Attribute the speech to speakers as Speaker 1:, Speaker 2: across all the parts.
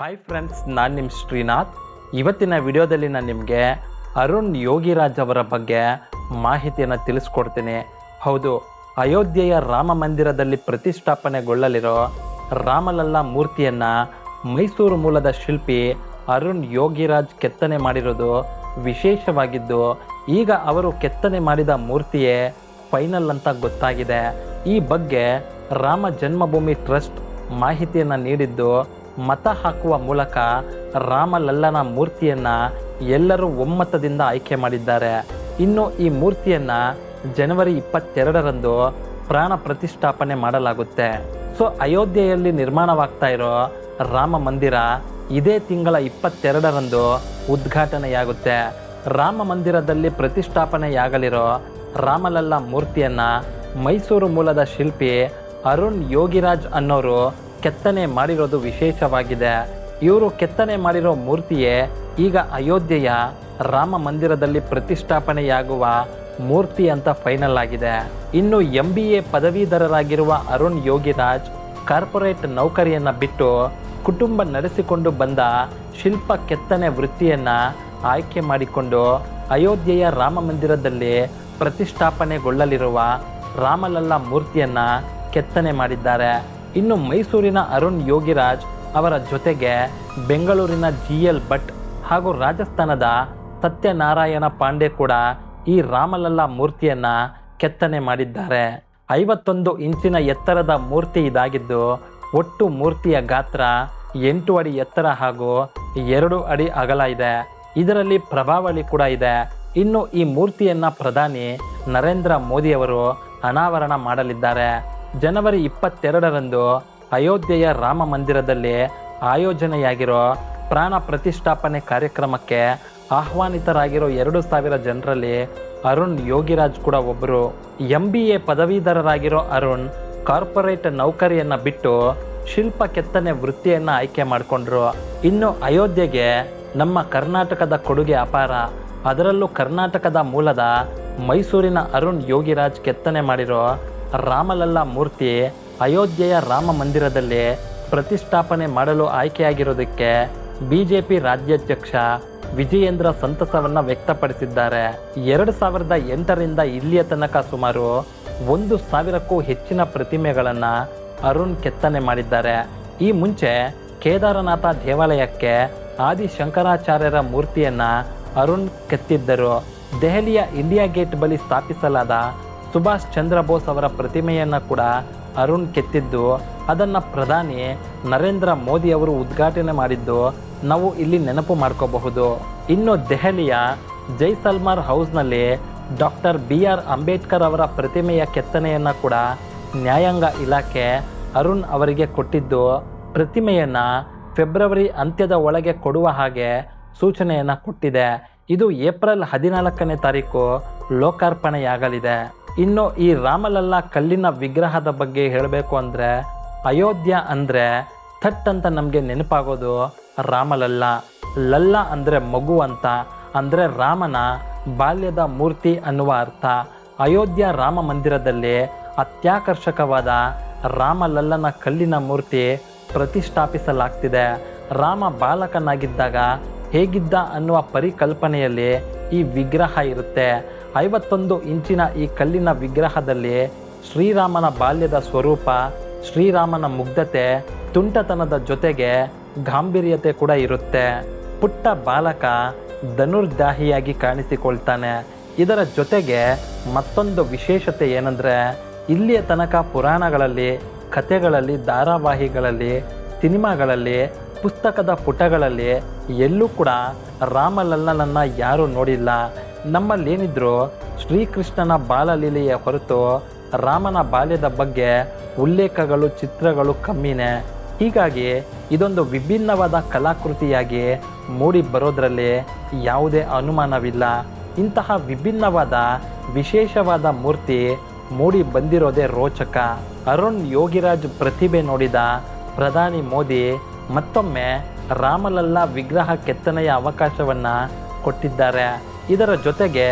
Speaker 1: Hi friends ನಾನು ನಿಮ್ಮ ಶ್ರೀನಾಥ್. ಇವತ್ತಿನ ವಿಡಿಯೋದಲ್ಲಿ ನಾನು ನಿಮಗೆ ಅರುಣ್ ಯೋಗಿರಾಜ್ ಅವರ ಬಗ್ಗೆ ಮಾಹಿತಿಯನ್ನು ತಿಳಿಸ್ಕೊಡ್ತೀನಿ. ಹೌದು, ಅಯೋಧ್ಯೆಯ ರಾಮ ಮಂದಿರದಲ್ಲಿ ಪ್ರತಿಷ್ಠಾಪನೆಗೊಳ್ಳಲಿರೋ ರಾಮಲಲ್ಲಾ ಮೂರ್ತಿಯನ್ನು ಮೈಸೂರು ಮೂಲದ ಶಿಲ್ಪಿ ಅರುಣ್ ಯೋಗಿರಾಜ್ ಕೆತ್ತನೆ ಮಾಡಿರೋದು ವಿಶೇಷವಾಗಿದ್ದು, ಈಗ ಅವರು ಕೆತ್ತನೆ ಮಾಡಿದ ಮೂರ್ತಿಯೇ ಫೈನಲ್ ಅಂತ ಗೊತ್ತಾಗಿದೆ. ಈ ಬಗ್ಗೆ ರಾಮ ಜನ್ಮಭೂಮಿ ಟ್ರಸ್ಟ್ ಮಾಹಿತಿಯನ್ನು ನೀಡಿದ್ದು ಮತ ಹಾಕುವ ಮೂಲಕ ರಾಮಲಲ್ಲನ ಮೂರ್ತಿಯನ್ನ ಎಲ್ಲರೂ ಒಮ್ಮತದಿಂದ ಆಯ್ಕೆ ಮಾಡಿದ್ದಾರೆ. ಇನ್ನು ಈ ಮೂರ್ತಿಯನ್ನ ಜನವರಿ ಇಪ್ಪತ್ತೆರಡರಂದು ಪ್ರಾಣ ಪ್ರತಿಷ್ಠಾಪನೆ ಮಾಡಲಾಗುತ್ತೆ. ಸೊ, ಅಯೋಧ್ಯೆಯಲ್ಲಿ ನಿರ್ಮಾಣವಾಗ್ತಾ ಇರೋ ರಾಮ ಮಂದಿರ ಇದೇ ತಿಂಗಳ ಇಪ್ಪತ್ತೆರಡರಂದು ಉದ್ಘಾಟನೆಯಾಗುತ್ತೆ. ರಾಮ ಮಂದಿರದಲ್ಲಿ ಪ್ರತಿಷ್ಠಾಪನೆಯಾಗಲಿರೋ ರಾಮಲಲ್ಲ ಮೂರ್ತಿಯನ್ನ ಮೈಸೂರು ಮೂಲದ ಶಿಲ್ಪಿ ಅರುಣ್ ಯೋಗಿರಾಜ್ ಅನ್ನೋರು ಕೆತ್ತನೆ ಮಾಡಿರೋದು ವಿಶೇಷವಾಗಿದೆ. ಇವರು ಕೆತ್ತನೆ ಮಾಡಿರೋ ಮೂರ್ತಿಯೇ ಈಗ ಅಯೋಧ್ಯೆಯ ರಾಮ ಮಂದಿರದಲ್ಲಿ ಪ್ರತಿಷ್ಠಾಪನೆಯಾಗುವ ಮೂರ್ತಿ ಅಂತ ಫೈನಲ್ ಆಗಿದೆ. ಇನ್ನು ಎಂ ಬಿ ಎ ಪದವೀಧರರಾಗಿರುವ ಅರುಣ್ ಯೋಗಿರಾಜ್ ಕಾರ್ಪೊರೇಟ್ ನೌಕರಿಯನ್ನ ಬಿಟ್ಟು ಕುಟುಂಬ ನಡೆಸಿಕೊಂಡು ಬಂದ ಶಿಲ್ಪ ಕೆತ್ತನೆ ವೃತ್ತಿಯನ್ನ ಆಯ್ಕೆ ಮಾಡಿಕೊಂಡು ಅಯೋಧ್ಯೆಯ ರಾಮ ಮಂದಿರದಲ್ಲಿ ಪ್ರತಿಷ್ಠಾಪನೆಗೊಳ್ಳಲಿರುವ ರಾಮಲಲ್ಲ ಮೂರ್ತಿಯನ್ನ ಕೆತ್ತನೆ ಮಾಡಿದ್ದಾರೆ. ಇನ್ನು ಮೈಸೂರಿನ ಅರುಣ್ ಯೋಗಿರಾಜ್ ಅವರ ಜೊತೆಗೆ ಬೆಂಗಳೂರಿನ ಜಿ ಎಲ್ ಭಟ್ ಹಾಗೂ ರಾಜಸ್ಥಾನದ ಸತ್ಯನಾರಾಯಣ ಪಾಂಡೆ ಕೂಡ ಈ ರಾಮಲಲ್ಲಾ ಮೂರ್ತಿಯನ್ನ ಕೆತ್ತನೆ ಮಾಡಿದ್ದಾರೆ. ಐವತ್ತೊಂದು ಇಂಚಿನ ಎತ್ತರದ ಮೂರ್ತಿ ಇದಾಗಿದ್ದು, ಒಟ್ಟು ಮೂರ್ತಿಯ ಗಾತ್ರ ಎಂಟು ಅಡಿ ಎತ್ತರ ಹಾಗೂ ಎರಡು ಅಡಿ ಅಗಲ ಇದೆ. ಇದರಲ್ಲಿ ಪ್ರಭಾವಳಿ ಕೂಡ ಇದೆ. ಇನ್ನು ಈ ಮೂರ್ತಿಯನ್ನ ಪ್ರಧಾನಿ ನರೇಂದ್ರ ಮೋದಿಯವರು ಅನಾವರಣ ಮಾಡಲಿದ್ದಾರೆ. ಜನವರಿ ಇಪ್ಪತ್ತೆರಡರಂದು ಅಯೋಧ್ಯೆಯ ರಾಮ ಮಂದಿರದಲ್ಲಿ ಆಯೋಜನೆಯಾಗಿರೋ ಪ್ರಾಣ ಪ್ರತಿಷ್ಠಾಪನೆ ಕಾರ್ಯಕ್ರಮಕ್ಕೆ ಆಹ್ವಾನಿತರಾಗಿರೋ ಎರಡು ಸಾವಿರ ಜನರಲ್ಲಿ ಅರುಣ್ ಯೋಗಿರಾಜ್ ಕೂಡ ಒಬ್ಬರು ಎಂ ಬಿ ಎ ಪದವೀಧರರಾಗಿರೋ ಅರುಣ್ ಕಾರ್ಪೊರೇಟ್ ನೌಕರಿಯನ್ನು ಬಿಟ್ಟು ಶಿಲ್ಪ ಕೆತ್ತನೆ ವೃತ್ತಿಯನ್ನು ಆಯ್ಕೆ ಮಾಡಿಕೊಂಡ್ರು. ಇನ್ನು ಅಯೋಧ್ಯೆಗೆ ನಮ್ಮ ಕರ್ನಾಟಕದ ಕೊಡುಗೆ ಅಪಾರ. ಅದರಲ್ಲೂ ಕರ್ನಾಟಕದ ಮೂಲದ ಮೈಸೂರಿನ ಅರುಣ್ ಯೋಗಿರಾಜ್ ಕೆತ್ತನೆ ಮಾಡಿರೋ ರಾಮಲಲ್ಲ ಮೂರ್ತಿ ಅಯೋಧ್ಯೆಯ ರಾಮ ಮಂದಿರದಲ್ಲಿ ಪ್ರತಿಷ್ಠಾಪನೆ ಮಾಡಲು ಆಯ್ಕೆಯಾಗಿರೋದಕ್ಕೆ ಬಿಜೆಪಿ ರಾಜ್ಯಾಧ್ಯಕ್ಷ ವಿಜಯೇಂದ್ರ ಸಂತಸವನ್ನ ವ್ಯಕ್ತಪಡಿಸಿದ್ದಾರೆ. ಎರಡು ಸಾವಿರದ ಎಂಟರಿಂದ ಇಲ್ಲಿಯ ತನಕ ಸುಮಾರು ಒಂದು ಸಾವಿರಕ್ಕೂ ಹೆಚ್ಚಿನ ಪ್ರತಿಮೆಗಳನ್ನು ಅರುಣ್ ಕೆತ್ತನೆ ಮಾಡಿದ್ದಾರೆ. ಈ ಮುಂಚೆ ಕೇದಾರನಾಥ ದೇವಾಲಯಕ್ಕೆ ಆದಿ ಶಂಕರಾಚಾರ್ಯರ ಮೂರ್ತಿಯನ್ನ ಅರುಣ್ ಕೆತ್ತಿದ್ದರು. ದೆಹಲಿಯ ಇಂಡಿಯಾ ಗೇಟ್ ಬಳಿ ಸ್ಥಾಪಿಸಲಾದ ಸುಭಾಷ್ ಚಂದ್ರ ಬೋಸ್ ಅವರ ಪ್ರತಿಮೆಯನ್ನ ಕೂಡ ಅರುಣ್ ಕೆತ್ತಿದ್ದು, ಅದನ್ನ ಪ್ರಧಾನಿ ನರೇಂದ್ರ ಮೋದಿ ಅವರು ಉದ್ಘಾಟನೆ ಮಾಡಿದ್ದು ನಾವು ಇಲ್ಲಿ ನೆನಪು ಮಾಡ್ಕೋಬಹುದು. ಇನ್ನು ದೆಹಲಿಯ ಜೈಸಲ್ಮಾರ್ ಹೌಸ್ನಲ್ಲಿ ಡಾಕ್ಟರ್ ಬಿ ಆರ್ ಅಂಬೇಡ್ಕರ್ ಅವರ ಪ್ರತಿಮೆಯ ಕೆತ್ತನೆಯನ್ನ ಕೂಡ ನ್ಯಾಯಾಂಗ ಇಲಾಖೆ ಅರುಣ್ ಅವರಿಗೆ ಕೊಟ್ಟಿದ್ದು, ಪ್ರತಿಮೆಯನ್ನ ಫೆಬ್ರವರಿ ಅಂತ್ಯದ ಒಳಗೆ ಕೊಡುವ ಹಾಗೆ ಸೂಚನೆಯನ್ನ ಕೊಟ್ಟಿದೆ. ಇದು ಏಪ್ರಿಲ್ ಹದಿನಾಲ್ಕನೇ ತಾರೀಕು ಲೋಕಾರ್ಪಣೆಯಾಗಲಿದೆ. ಇನ್ನು ಈ ರಾಮಲಲ್ಲ ಕಲ್ಲಿನ ವಿಗ್ರಹದ ಬಗ್ಗೆ ಹೇಳಬೇಕು ಅಂದ್ರೆ ಅಯೋಧ್ಯ ಅಂದ್ರೆ ಥಟ್ ಅಂತ ನಮಗೆ ನೆನಪಾಗೋದು ರಾಮಲಲ್ಲ. ಲಲ್ಲ ಅಂದ್ರೆ ಮಗು ಅಂತ. ಅಂದ್ರೆ ರಾಮನ ಬಾಲ್ಯದ ಮೂರ್ತಿ ಅನ್ನುವ ಅರ್ಥ. ಅಯೋಧ್ಯ ರಾಮ ಮಂದಿರದಲ್ಲಿ ಅತ್ಯಾಕರ್ಷಕವಾದ ರಾಮಲಲ್ಲನ ಕಲ್ಲಿನ ಮೂರ್ತಿ ಪ್ರತಿಷ್ಠಾಪಿಸಲಾಗ್ತಿದೆ. ರಾಮ ಬಾಲಕನಾಗಿದ್ದಾಗ ಹೇಗಿದ್ದ ಅನ್ನುವ ಪರಿಕಲ್ಪನೆಯಲ್ಲಿ ಈ ವಿಗ್ರಹ ಇರುತ್ತೆ. ಐವತ್ತೊಂದು ಇಂಚಿನ ಈ ಕಲ್ಲಿನ ವಿಗ್ರಹದಲ್ಲಿ ಶ್ರೀರಾಮನ ಬಾಲ್ಯದ ಸ್ವರೂಪ, ಶ್ರೀರಾಮನ ಮುಗ್ಧತೆ, ತುಂಟತನದ ಜೊತೆಗೆ ಗಾಂಭೀರ್ಯತೆ ಕೂಡ ಇರುತ್ತೆ. ಪುಟ್ಟ ಬಾಲಕ ಧನುರ್ದಾಹಿಯಾಗಿ ಕಾಣಿಸಿಕೊಳ್ತಾನೆ. ಇದರ ಜೊತೆಗೆ ಮತ್ತೊಂದು ವಿಶೇಷತೆ ಏನಂದ್ರೆ, ಇಲ್ಲಿಯ ತನಕ ಪುರಾಣಗಳಲ್ಲಿ, ಕಥೆಗಳಲ್ಲಿ, ಧಾರಾವಾಹಿಗಳಲ್ಲಿ, ಸಿನಿಮಾಗಳಲ್ಲಿ ಪುಸ್ತಕದ ಪುಟಗಳಲ್ಲಿ ಎಲ್ಲೂ ಕೂಡ ರಾಮಲಲ್ಲನನ್ನು ಯಾರೂ ನೋಡಿಲ್ಲ. ನಮ್ಮಲ್ಲೇನಿದ್ರು ಶ್ರೀಕೃಷ್ಣನ ಬಾಲಲೀಲೆಯ ಹೊರತು ರಾಮನ ಬಾಲ್ಯದ ಬಗ್ಗೆ ಉಲ್ಲೇಖಗಳು, ಚಿತ್ರಗಳು ಕಮ್ಮಿನೇ. ಹೀಗಾಗಿ ಇದೊಂದು ವಿಭಿನ್ನವಾದ ಕಲಾಕೃತಿಯಾಗಿ ಮೂಡಿ ಬರೋದರಲ್ಲಿ ಯಾವುದೇ ಅನುಮಾನವಿಲ್ಲ. ಇಂತಹ ವಿಭಿನ್ನವಾದ, ವಿಶೇಷವಾದ ಮೂರ್ತಿ ಮೂಡಿ ಬಂದಿರೋದೇ ರೋಚಕ. ಅರುಣ್ ಯೋಗಿರಾಜ್ ಪ್ರತಿಭೆ ನೋಡಿದ ಪ್ರಧಾನಿ ಮೋದಿ ಮತ್ತೊಮ್ಮೆ ರಾಮಲಲ್ಲ ವಿಗ್ರಹ ಕೆತ್ತನೆಯ ಅವಕಾಶವನ್ನ ಕೊಟ್ಟಿದ್ದಾರೆ. ಇದರ ಜೊತೆಗೆ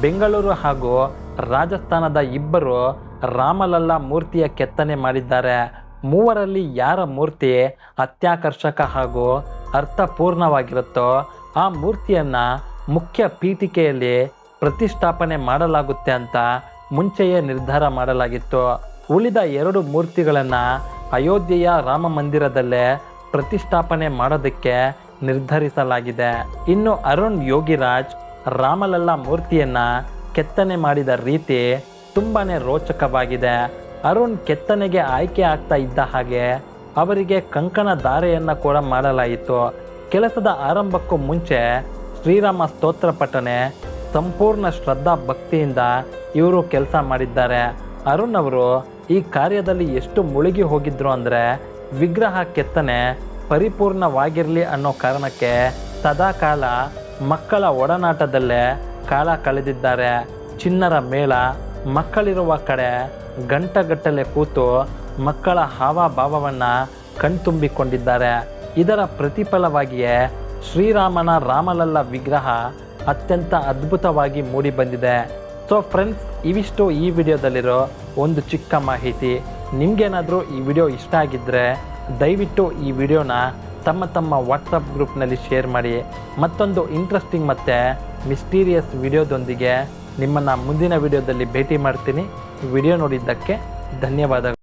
Speaker 1: ಬೆಂಗಳೂರು ಹಾಗೂ ರಾಜಸ್ಥಾನದ ಇಬ್ಬರು ರಾಮಲಲ್ಲ ಮೂರ್ತಿಯ ಕೆತ್ತನೆ ಮಾಡಿದ್ದಾರೆ. ಮೂವರಲ್ಲಿ ಯಾರ ಮೂರ್ತಿ ಅತ್ಯಾಕರ್ಷಕ ಹಾಗೂ ಅರ್ಥಪೂರ್ಣವಾಗಿರುತ್ತೋ ಆ ಮೂರ್ತಿಯನ್ನ ಮುಖ್ಯ ಪೀಠಿಕೆಯಲ್ಲಿ ಪ್ರತಿಷ್ಠಾಪನೆ ಮಾಡಲಾಗುತ್ತೆ ಅಂತ ಮುಂಚೆಯೇ ನಿರ್ಧಾರ ಮಾಡಲಾಗಿತ್ತು. ಉಳಿದ ಎರಡು ಮೂರ್ತಿಗಳನ್ನ ಅಯೋಧ್ಯೆಯ ರಾಮ ಮಂದಿರದಲ್ಲೇ ಪ್ರತಿಷ್ಠಾಪನೆ ಮಾಡೋದಕ್ಕೆ ನಿರ್ಧರಿಸಲಾಗಿದೆ. ಇನ್ನು ಅರುಣ್ ಯೋಗಿರಾಜ್ ರಾಮಲಲ್ಲಾ ಮೂರ್ತಿಯನ್ನ ಕೆತ್ತನೆ ಮಾಡಿದ ರೀತಿ ತುಂಬಾ ರೋಚಕವಾಗಿದೆ. ಅರುಣ್ ಕೆತ್ತನೆಗೆ ಆಯ್ಕೆ ಆಗ್ತಾ ಇದ್ದ ಹಾಗೆ ಅವರಿಗೆ ಕಂಕಣ ಧಾರೆಯನ್ನ ಕೂಡ ಮಾಡಲಾಯಿತು. ಕೆಲಸದ ಆರಂಭಕ್ಕೂ ಮುಂಚೆ ಶ್ರೀರಾಮ ಸ್ತೋತ್ರ ಪಠನೆ ಸಂಪೂರ್ಣ ಶ್ರದ್ಧಾ ಭಕ್ತಿಯಿಂದ ಇವರು ಕೆಲಸ ಮಾಡಿದ್ದಾರೆ. ಅರುಣ್ ಅವರು ಈ ಕಾರ್ಯದಲ್ಲಿ ಎಷ್ಟು ಮುಳುಗಿ ಹೋಗಿದ್ರು ಅಂದ್ರೆ ವಿಗ್ರಹ ಕೆತ್ತನೆ ಪರಿಪೂರ್ಣವಾಗಿರಲಿ ಅನ್ನೋ ಕಾರಣಕ್ಕೆ ಸದಾಕಾಲ ಮಕ್ಕಳ ಒಡನಾಟದಲ್ಲೇ ಕಾಲ ಕಳೆದಿದ್ದಾರೆ. ಚಿನ್ನರ ಮೇಳ ಮಕ್ಕಳಿರುವ ಕಡೆ ಗಂಟಗಟ್ಟಲೆ ಕೂತು ಮಕ್ಕಳ ಹಾವಭಾವವನ್ನು ಕಣ್ತುಂಬಿಕೊಂಡಿದ್ದಾರೆ. ಇದರ ಪ್ರತಿಫಲವಾಗಿಯೇ ಶ್ರೀರಾಮನ ರಾಮಲಲ್ಲ ವಿಗ್ರಹ ಅತ್ಯಂತ ಅದ್ಭುತವಾಗಿ ಮೂಡಿ ಬಂದಿದೆ. ಸೊ ಫ್ರೆಂಡ್ಸ್ ಇವಿಷ್ಟು ಈ ವಿಡಿಯೋದಲ್ಲಿರೋ ಒಂದು ಚಿಕ್ಕ ಮಾಹಿತಿ. ನಿಮ್ಗೇನಾದರೂ ಈ ವಿಡಿಯೋ ಇಷ್ಟ ಆಗಿದ್ದರೆ ದಯವಿಟ್ಟು ಈ ವಿಡಿಯೋನ ತಮ್ಮ ತಮ್ಮ ವಾಟ್ಸಪ್ ಗ್ರೂಪ್ನಲ್ಲಿ ಶೇರ್ ಮಾಡಿ. ಮತ್ತೊಂದು ಇಂಟ್ರೆಸ್ಟಿಂಗ್ ಮತ್ತು ಮಿಸ್ಟೀರಿಯಸ್ ವಿಡಿಯೋದೊಂದಿಗೆ ನಿಮ್ಮನ್ನು ಮುಂದಿನ ವಿಡಿಯೋದಲ್ಲಿ ಭೇಟಿ ಮಾಡ್ತೀನಿ. ವಿಡಿಯೋ ನೋಡಿದ್ದಕ್ಕೆ ಧನ್ಯವಾದಗಳು.